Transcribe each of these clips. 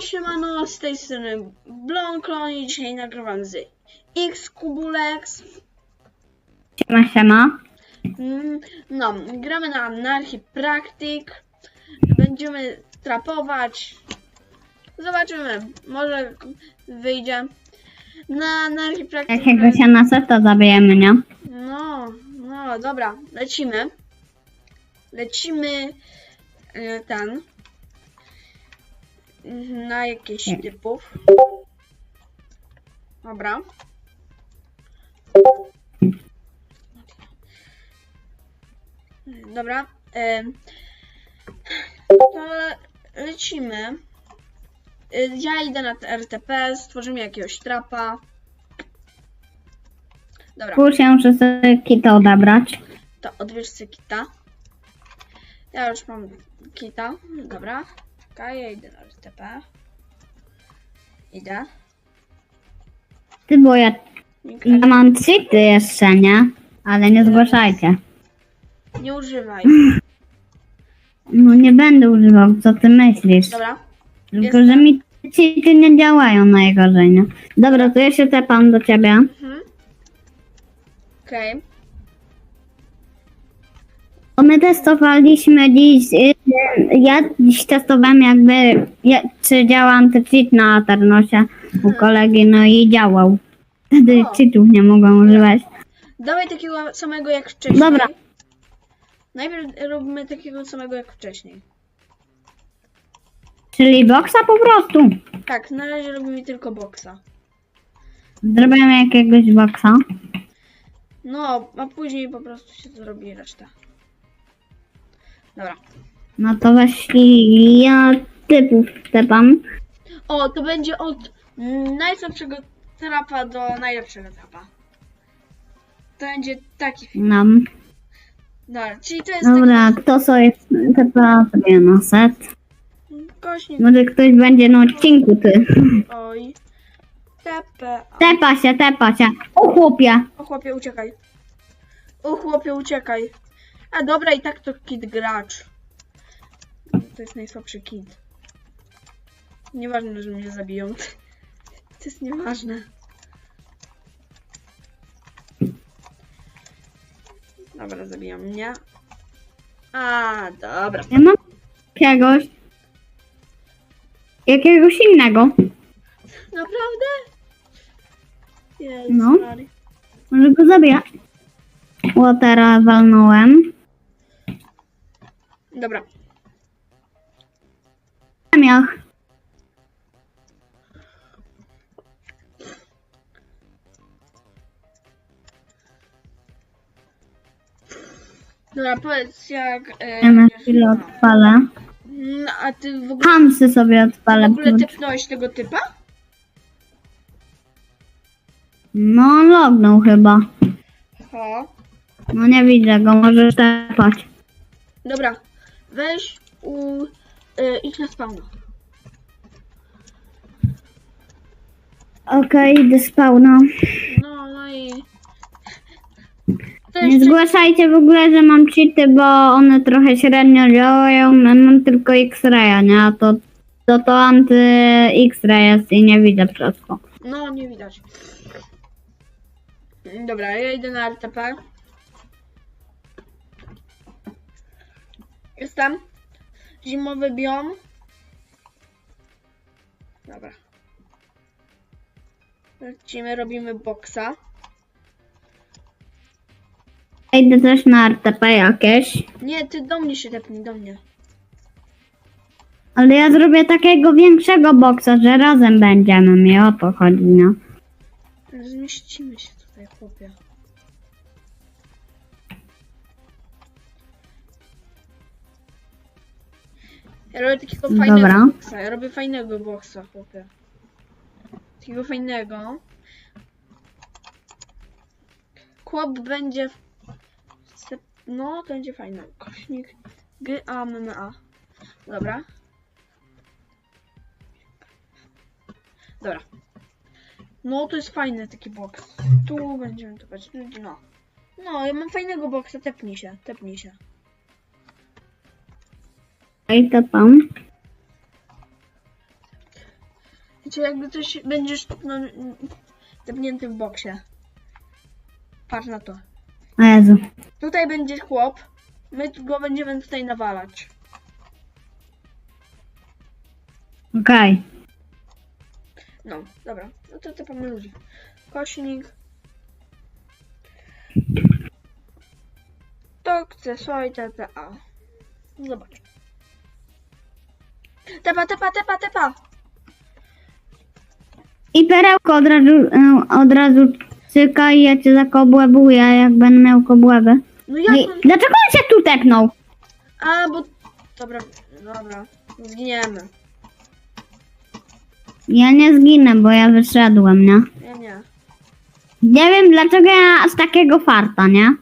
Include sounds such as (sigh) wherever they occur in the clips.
Siemano, z tej strony Blonklo i dzisiaj nagrywam z X Kubulex. Siema, siema. Mm, No, gramy na Anarchii Praktyk. Będziemy trapować. Zobaczymy, może wyjdzie. Na. Jakiego się na seta zabijemy, nie? No, no, dobra, lecimy. Lecimy e, ten. Na Nie. typów. Dobra. Dobra. To lecimy. Y, Ja idę na RTP, stworzymy jakiegoś trapa. Dobra. Kurczę, muszę sobie kita odebrać. To odbierz sobie kita. Ja już mam kita. Dobra. Czekaj, ja idę na RTP. Idę. Ty, bo ja, ja mam cheaty jeszcze, nie? Ale nie zgłaszajcie. Nie używaj. No nie będę używał, co ty myślisz? Dobra. Tylko, jestem. że mi cheaty nie działają najgorzej, nie? Dobra, to ja się tepam do ciebie. Mhm. Okej. Bo my testowaliśmy dziś, y, ja dziś testowałem jakby, ja, czy działa antycheat na Aternosie u kolegi, no i działał. Wtedy O. cheatów nie mogłem używać. Dawaj takiego samego jak wcześniej. Dobra. Najpierw robimy takiego samego jak wcześniej. Czyli boksa po prostu. Tak, na razie robimy tylko boksa. Zrobiłem jakiegoś boksa. No, a później po prostu się zrobi reszta. Dobra. No to jeśli ja typów tepam, O, to będzie od najsłabszego trapa do najlepszego trapa. To będzie taki film. no. Dobra, czyli to jest Dobra, kto sobie tepa sobie na set? taki kośnik. Może ktoś będzie na odcinku, ty. Oj. TP. Tepa się, tepa się. O chłopie. O chłopie, uciekaj. O chłopie, uciekaj. A dobra, i tak to kid gracz. To jest najsłabszy kid. Nieważne, że mnie zabiją. (laughs) To jest nieważne. Dobra, zabiją mnie. A, dobra. Ja mam jakiegoś. Jakiegoś innego. Naprawdę? No. Mary. Może go zabiję. Watera walnąłem. Dobra. Miach. Dobra, powiedz jak... E, Ja na chwilę odpalę. No, a ty w ogóle, Hamsy sobie w odpalę. ogóle typnąłeś tego typa? No, lognął chyba. No nie widzę go, możesz tepać. Dobra, weź u... E, idź na spawna. Okej, idę spawna. No, no i... Nie zgłaszajcie w ogóle, że mam cheaty, bo one trochę średnio działają. Ja Mam tylko X-raya, nie? A to, to, to anty-X-ray jest i nie widzę wszystko. No, nie widać. Dobra, ja idę na RTP. Jestem. Zimowy biom. Dobra. Lecimy, robimy boksa. Idę też na RTP jakieś. Nie, ty do mnie się tepnij, do mnie. Ale ja zrobię takiego większego boksa, że razem będziemy. Mi o to chodzi, no. Zmieścimy się tutaj, chłopie. Ja robię takiego fajnego Dobra. boksa. Ja robię fajnego boksa, chłopie. Takiego fajnego. Chłop będzie... w- No, to będzie fajny. Kośnik G A M M A. Dobra. Dobra. No, to jest fajny taki boks. Tu będziemy topać ludzi, no. No, ja mam fajnego boksa, tepnij się, tepnij się. I tepam. Wiecie, jakby coś będziesz no, tepnięty w boksie. Patrz na to. O Jezu. Tutaj będzie chłop. My go będziemy tutaj nawalać. Okej. No, dobra. No to tepamy ludzi. Kośnik. To chce soj TPA. Zobacz. Tepa, tepa, tepa, tepa! I perełko od razu, e, od razu cyka i ja cię zakobłebuję, jak będę miał kobłęby. No jak I, dlaczego on się tu tepnął? A, bo... Dobra, dobra. Zginiemy. Ja nie zginę, bo ja wyszedłem, nie? Ja nie. Nie wiem dlaczego ja z takiego farta, nie?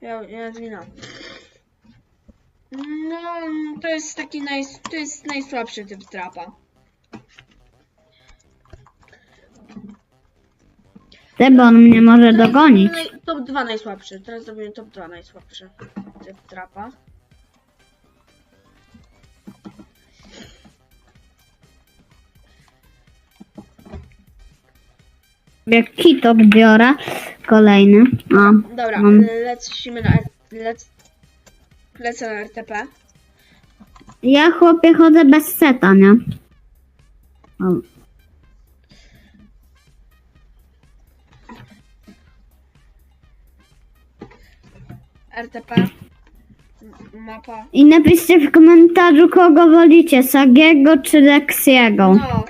Ja, ja zginę. No, to jest taki naj... To jest najsłabszy typ trapa. Bo on mnie może dogonić. Naj- Top 2 najsłabszy. Teraz zrobimy top 2 najsłabszy. Typ trapa. Jak kitok biorę. Kolejny. A, Dobra, Mam. lecimy na... R- Lec... Lecę na RTP. ja chłopie chodzę bez seta, nie? O, RTP. M- Mapa. I napiszcie w komentarzu, kogo wolicie, Sagiego czy Lexiego. No.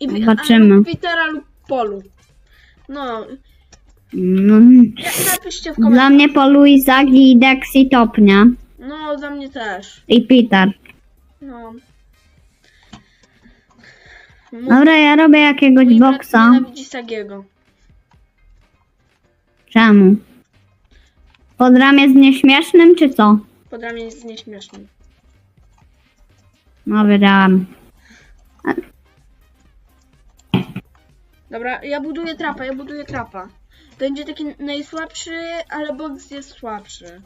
I pi- Zobaczymy. albo Petera lub Polu. No. No, na- Napiszcie w dla mnie po Luizagi i Dexi top, nie? No, za mnie też. I Peter. No. Mój, Dobra, ja robię jakiegoś mój brat boksa. nienawidzi Sagiego. Czemu? Pod ramię z nieśmiesznym, czy co? Pod ramię jest nieśmieszny. No, wiedziałam. Dobra, ja buduję trapa, ja buduję trapa. To będzie taki najsłabszy, ale box jest słabszy.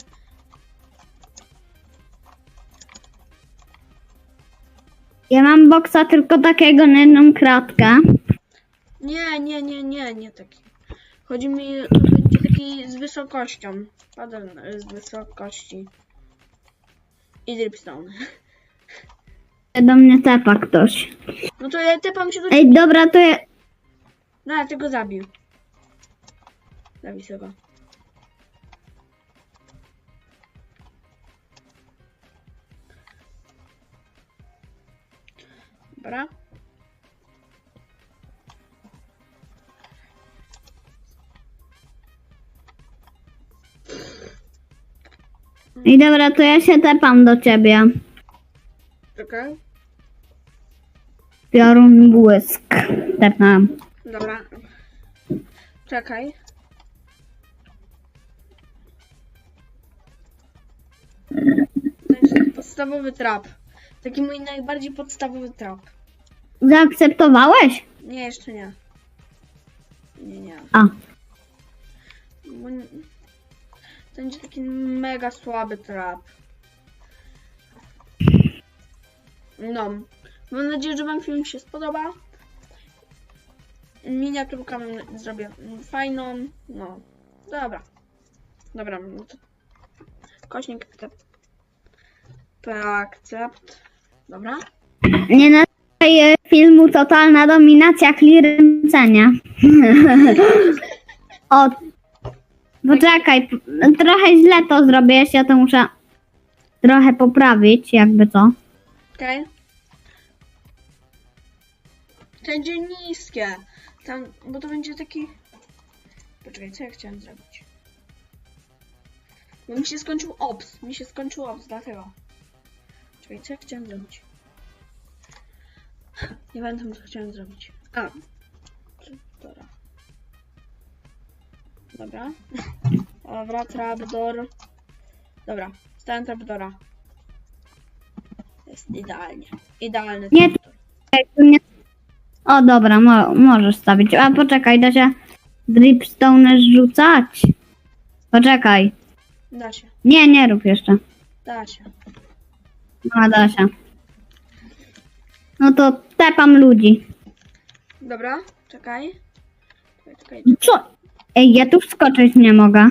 Ja mam boksa tylko takiego na jedną kratkę. Nie, nie, nie, nie, nie taki. Chodzi mi, to będzie taki z wysokością. Padel z wysokości. I dripstone. (laughs) Do mnie tepa ktoś. No to ja tepam się do... Ej, dobra, to ja... No, ale tego zabił. Zabij sobie Dobra. I dobra, to ja się tepam do ciebie. Czekaj. Piorun błysk. Tepam. Dobra. Czekaj. To jest podstawowy trap. Taki mój najbardziej podstawowy trap. Zaakceptowałeś? Nie, jeszcze nie. Nie, nie. A. Bo nie- To będzie taki mega słaby trap. No. Mam nadzieję, że Wam film się spodoba. Miniaturkę zrobię fajną. No. Dobra. Dobra. No to... Kośnik akcept. Dobra. Nie nazywaj filmu Totalna Dominacja Clearancenia. (laughs) o. Poczekaj, trochę źle to zrobiłeś, ja to muszę trochę poprawić, jakby co. Okej. To będzie niskie. Tam, bo to będzie taki... Poczekaj, co ja chciałem zrobić? Bo mi się skończył ops. Mi się skończył ops, dlatego. Czekaj, co ja chciałem zrobić? (laughs) Nie pamiętam, co chciałem zrobić. A. Dobra. Dobra. (laughs) Dobra, trapdoor. Dobra, stałem trapdora. Jest idealnie. Idealny Nie, trapdoor. Tu nie- O dobra, mo możesz stawić. A poczekaj, da się dripstone rzucać. Poczekaj. Da się, Nie, nie rób jeszcze. da się. No, da się. No to tepam ludzi. Dobra, czekaj. Czekaj, czekaj. Co? Ej, ja tu wskoczyć nie mogę.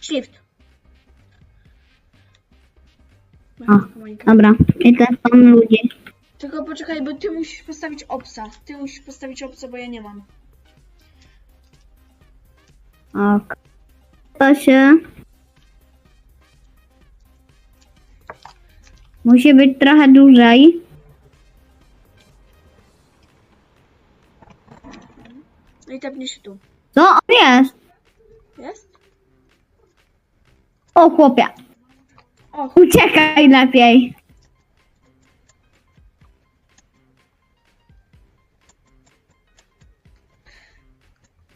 Shift. O, Dobra, i teraz są ludzie. Tylko poczekaj, bo ty musisz postawić obsa. Ty musisz postawić obsa, bo ja nie mam. Ok. To się... Musi być trochę dłużej. No i tepnij się tu. Co on jest? Jest? O chłopie, O, uciekaj lepiej.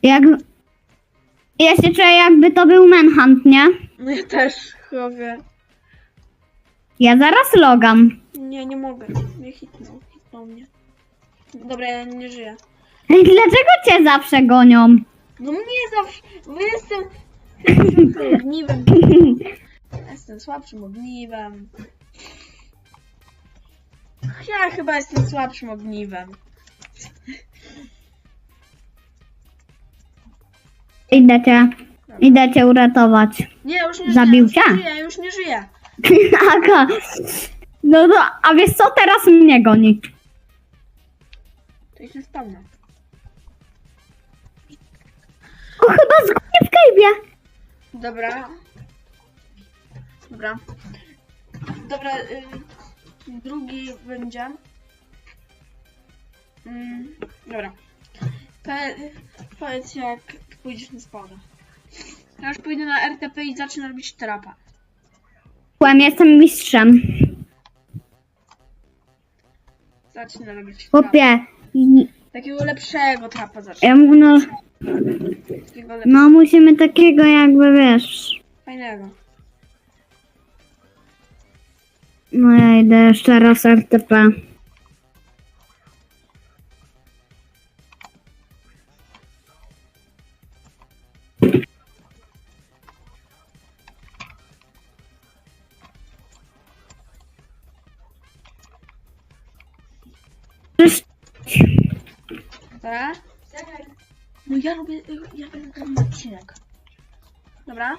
Jak... Ja się czuję jakby to był Manhunt, nie? no ja też chłopię. Ja zaraz logam. Nie, nie mogę. Nie hitnął. Hitnął mnie. Dobra, ja nie żyję. Ej, dlaczego cię zawsze gonią? No mnie zawsze... Bo jestem... Jestem (laughs) ogniwem. Jestem słabszym ogniwem. Ja chyba jestem słabszym ogniwem. Idę cię, idę cię uratować. Nie, już nie Zabił żyję. cię? Już nie żyję, już nie żyję. (laughs) Aga. No to, a wiesz co, teraz mnie goni. To nie spełnia. O, chyba zgubię w kajbie. Dobra. Dobra. Dobra, y, drugi będzie. Mm, dobra. Pe, powiedz jak pójdziesz na. Ja już pójdę na RTP i zacznę robić trapa. Byłem, jestem mistrzem. Zacznę robić trapa. Chłopie, i- Takiego lepszego trapa zacznę. ja mu- no, Takiego no musimy takiego jakby, wiesz. Fajnego. No ja idę jeszcze raz RTP. Ja robię, ja będę odcinek. Dobra?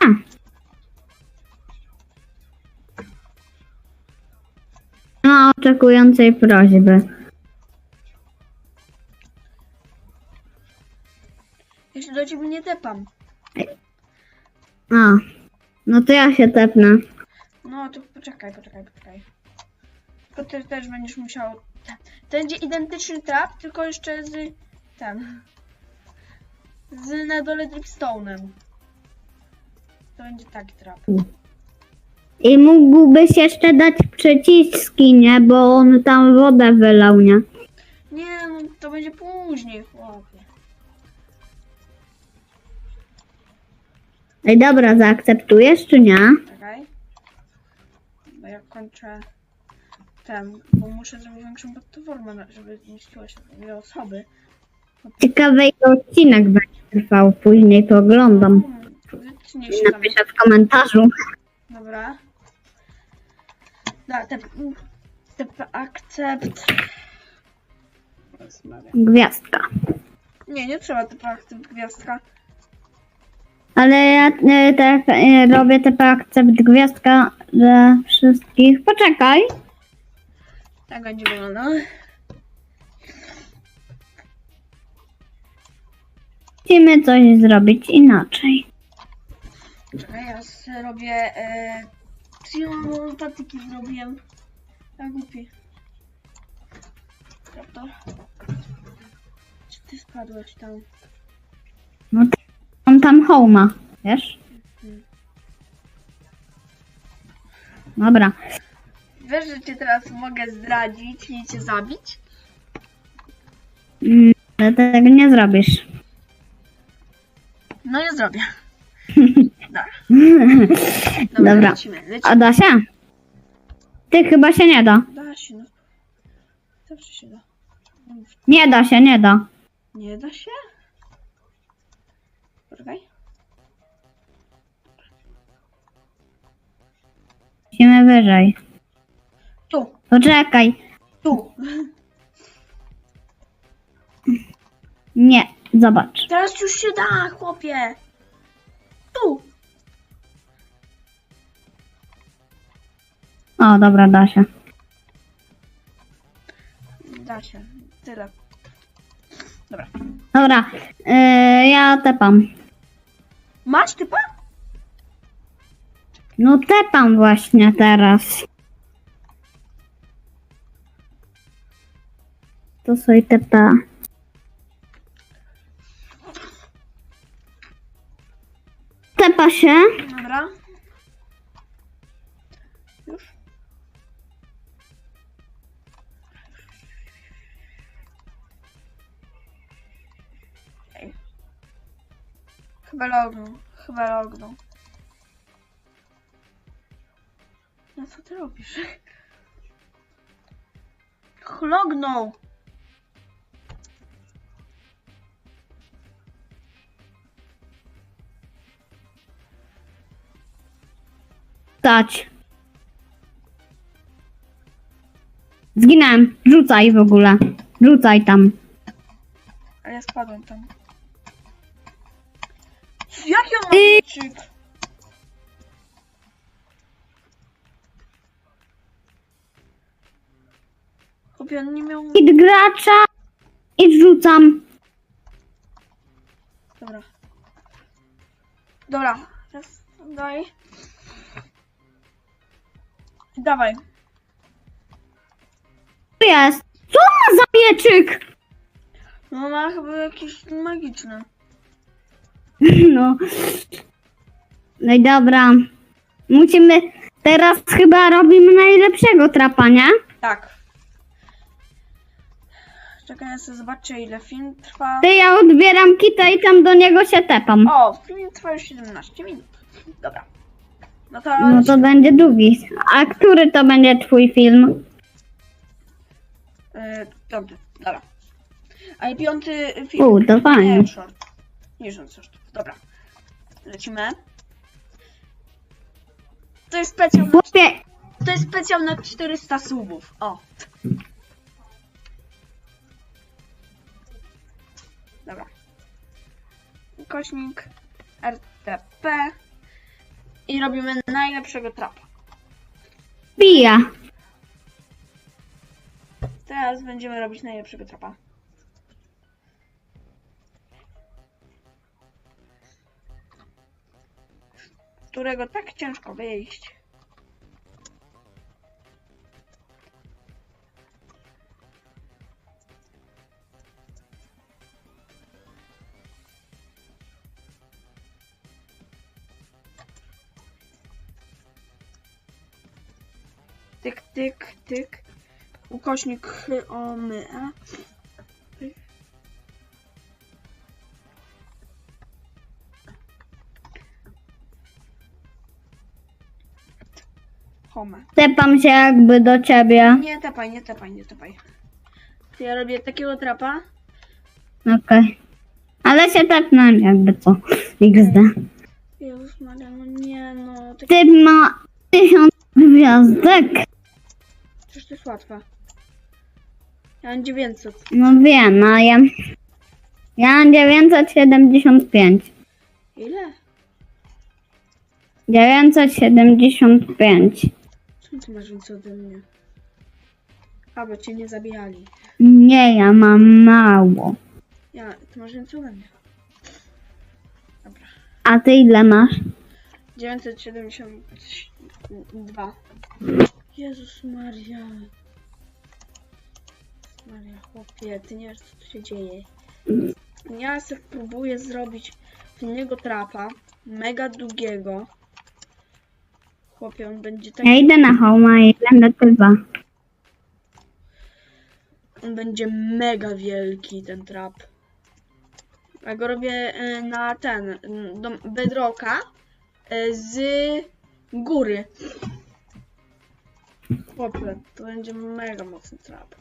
A. No, oczekującej prośby. Ja się do ciebie nie tepam. A, no to ja się tepnę. No to poczekaj, poczekaj, poczekaj. Tylko ty też będziesz musiał... To będzie identyczny trap, tylko jeszcze z... ten... Z na dole dripstone'em. To będzie taki trap. I mógłbyś jeszcze dać przyciski, nie? Bo on tam wodę wylał, nie? Nie, no to będzie później, chłopie. Ej, dobra, zaakceptujesz czy nie? Czekaj. Bo ja kończę ten, bo muszę zrobić większą platformę, żeby zmieściło się dwie osoby. Ciekawy ile odcinek będzie trwał, później to oglądam. Wytnie się tam. Napiszę w komentarzu. Dobra. Da, te, te akcept. Gwiazdka. Nie, nie trzeba te akcept gwiazdka. Ale ja e, te, e, robię TP akcept gwiazdka dla wszystkich. Poczekaj. Tak będzie wyglądał. Musimy coś zrobić inaczej. Czekaj, ja zrobię. E, trio patyki zrobiłem. Ja głupi. Prawda? Czy ty spadłeś tam? No on tam homa, wiesz? Dobra. Wiesz, że cię teraz mogę zdradzić i cię zabić? Mm, Ale tego nie zrobisz. No nie zrobię. (laughs) (laughs) Dobra. Dobra. Lecimy, lecimy. A da się? Ty chyba się nie da. Da się, no. Zawsze się da. Nie da się, nie da. Nie da się? Poczekaj. Musimy wyżej. Tu, Poczekaj. tu. Nie, zobacz. Teraz już się da, chłopie. Tu. O, dobra, da się. Da się. Tyle. Dobra. Dobra, yy, ja tepam. Masz typa? No tepam właśnie teraz. To sobie tepa. Tepa się. Dobra. Chyba lognął. Chyba lognął. No co ty robisz? Lognął. Dać. Zginąłem. Rzucaj w ogóle. Rzucaj tam. A ja spadłem tam. Jaki on ma Y-? Chłopie, on nie miał... Hit gracza. I rzucam. Dobra. Dobra. Teraz daj. Dawaj. Tu jest. Co ma za mieczyk? No ma chyba jakieś magiczne. (laughs) No. No i dobra. Musimy. Teraz chyba robimy najlepszego trapa, nie? Tak. Czekaj, ja sobie zobaczę ile film trwa. Ty ja odbieram kita i tam do niego się tepam. O, film trwa już 17 minut. Dobra. No to... No to będzie długi. A który to będzie twój film? Yy, piąty, dobra. A i piąty film. U, to fajnie. Nie, short. Nie, short, short. Dobra. Lecimy. To jest specjal na, Chłopie, to jest specjal na 400 subów. O. Dobra. Kośnik RTP. I robimy najlepszego trapa. pija. Teraz będziemy robić najlepszego trapa. Którego tak ciężko wyjść. Tyk, tyk. Ukośnik chy o my. a? Home. Tepam się jakby do ciebie. Nie tepaj, nie tepaj, nie tepaj. Ja robię takiego trapa. Okej. Ale się tepnąłem jakby co. XD. Jezus Maria, no nie no. Tak... Typ ma tysiąc gwiazdek. Przecież to jest łatwe. Ja mam 900. No wiem, a ja... Ja mam 975. Ile? 975. Czemu ty masz więcej ode mnie? A, bo cię nie zabijali. Nie, ja mam mało. Ja, ty masz więcej ode mnie. Dobra. A ty ile masz? 972. Jezus Maria. Maria, chłopie, ty nie wiesz co tu się dzieje. Ja sobie próbuję zrobić innego trapa, mega długiego. Chłopie, on będzie tak, Ja idę na homa i będę typa. on będzie mega wielki ten trap. Ja go robię y, na ten, do bedrocka y, z góry. Chłopie, to będzie mega mocny trap.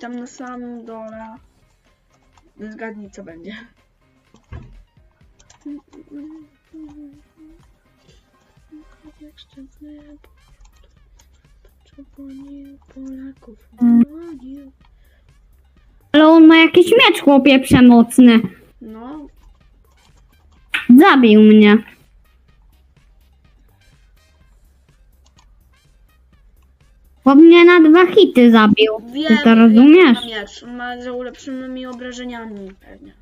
Tam na samym dole. Zgadnij co będzie. Polaków bronił. Ale on ma jakiś miecz, chłopie, przemocny. No, Zabił mnie. Dwa hity zabił. wiem, Ty to rozumiesz? ma miecz. On ma z ulepszonymi obrażeniami pewnie.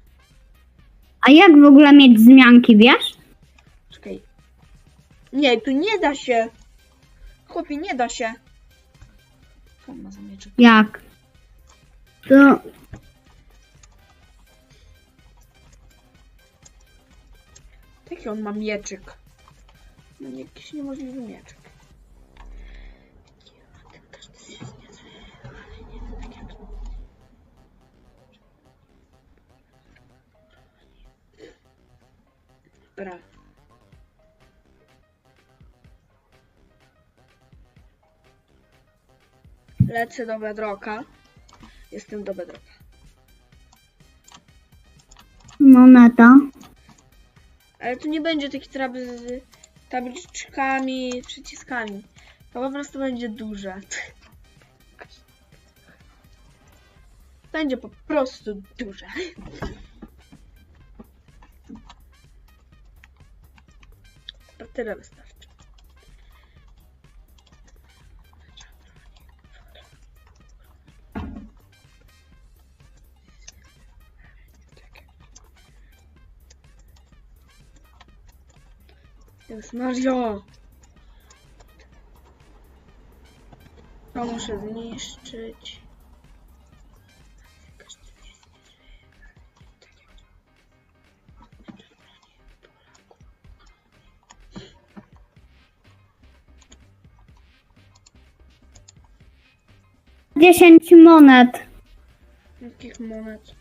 A jak w ogóle mieć zmianki, wiesz? Czekaj. Nie, tu nie da się. Chłopie, nie da się. Co on ma za mieczyk? Jak? To Jaki on ma mieczyk? No jakiś niemożliwy mieczyk. Ten każdy jest niezły, ale nie wiem, tak jak... Dobra. Lecę do bedroka. Jestem do bedroka. moneta. Ale tu nie będzie taki trap z tabliczkami, przyciskami. To po prostu będzie duże. (laughs) Będzie po prostu duże. To tyle wystarczy. Jezus Mario! To muszę zniszczyć. Dziesięć monet. Jakich monet?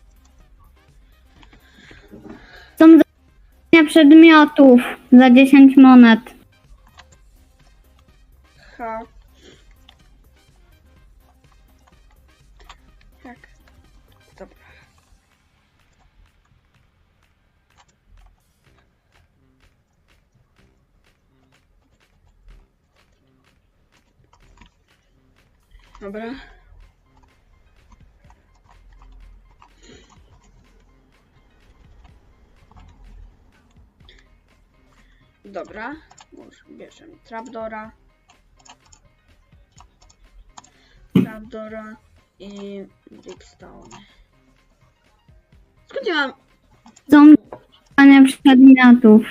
Są za zniszczenie przedmiotów za 10 monet. Ha. Tak. Dobra. Dobra. Dobra. Już bierzemy trapdora. Trapdora i Brickstone. Skąd ja mam? Są zniszczenie przedmiotów.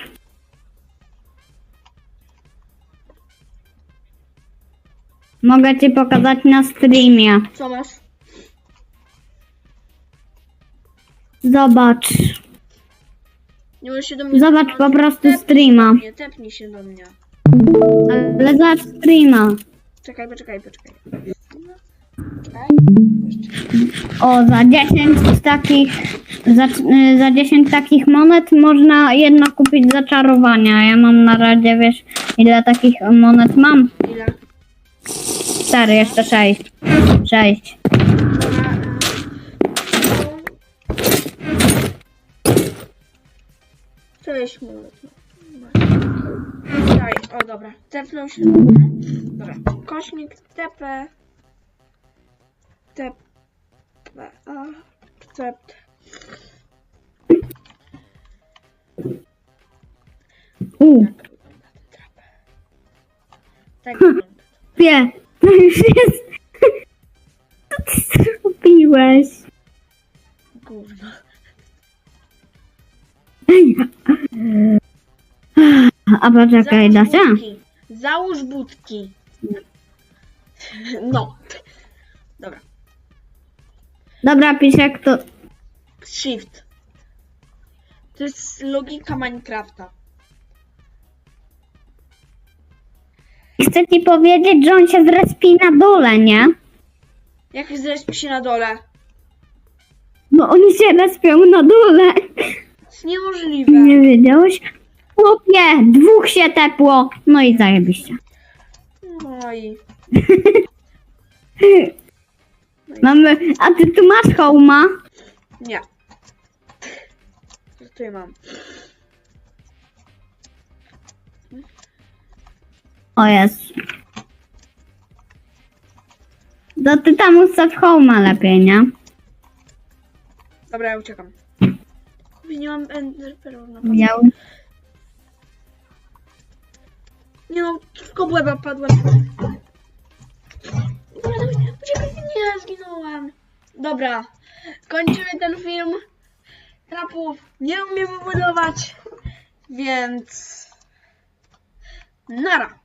Mogę ci pokazać na streamie. Co masz? Zobacz. Nie możesz się do mnie Zobacz po prostu Tepnij streama. się, tepnij się do mnie. Ale zobacz streama. Czekaj, poczekaj, poczekaj. Czekaj. O, za 10 takich za, y, za 10 takich monet można jedno kupić zaczarowania. Ja mam na razie, wiesz, ile takich monet mam? Ile? 4, jeszcze 6. 6. mulet. Daj, o dobra. Tepnął się do mnie. Dobra. Kośnik TP. TP. A. Accept. U, Tak wygląda wie, to już jest. Co ty zrobiłeś? Gówno. A poczekaj, da się? budki. Załóż budki. No. Dobra. Dobra, Pisiek, to Shift. To jest logika Minecrafta. chcę ci powiedzieć, że on się zrespi na dole, nie? Jak zrespię się na dole? Bo oni się respią na dole. Jest niemożliwe. Nie wiedziałeś? Chłopie, dwóch się tepło. No i zajebiście. No i... (laughs) Mamy, a ty tu masz hołma? Nie. Co tu mam? O jest. Do ty tam ustaw home lepiej, nie? Dobra, ja uciekam. Nie mam enderpearl na Ja... Nie no, tylko błęba padłem. Dobra, dawaj, uciekaj, nie, zginąłem. Dobra, kończymy ten film. Trapów nie umiemy budować, więc... Nara.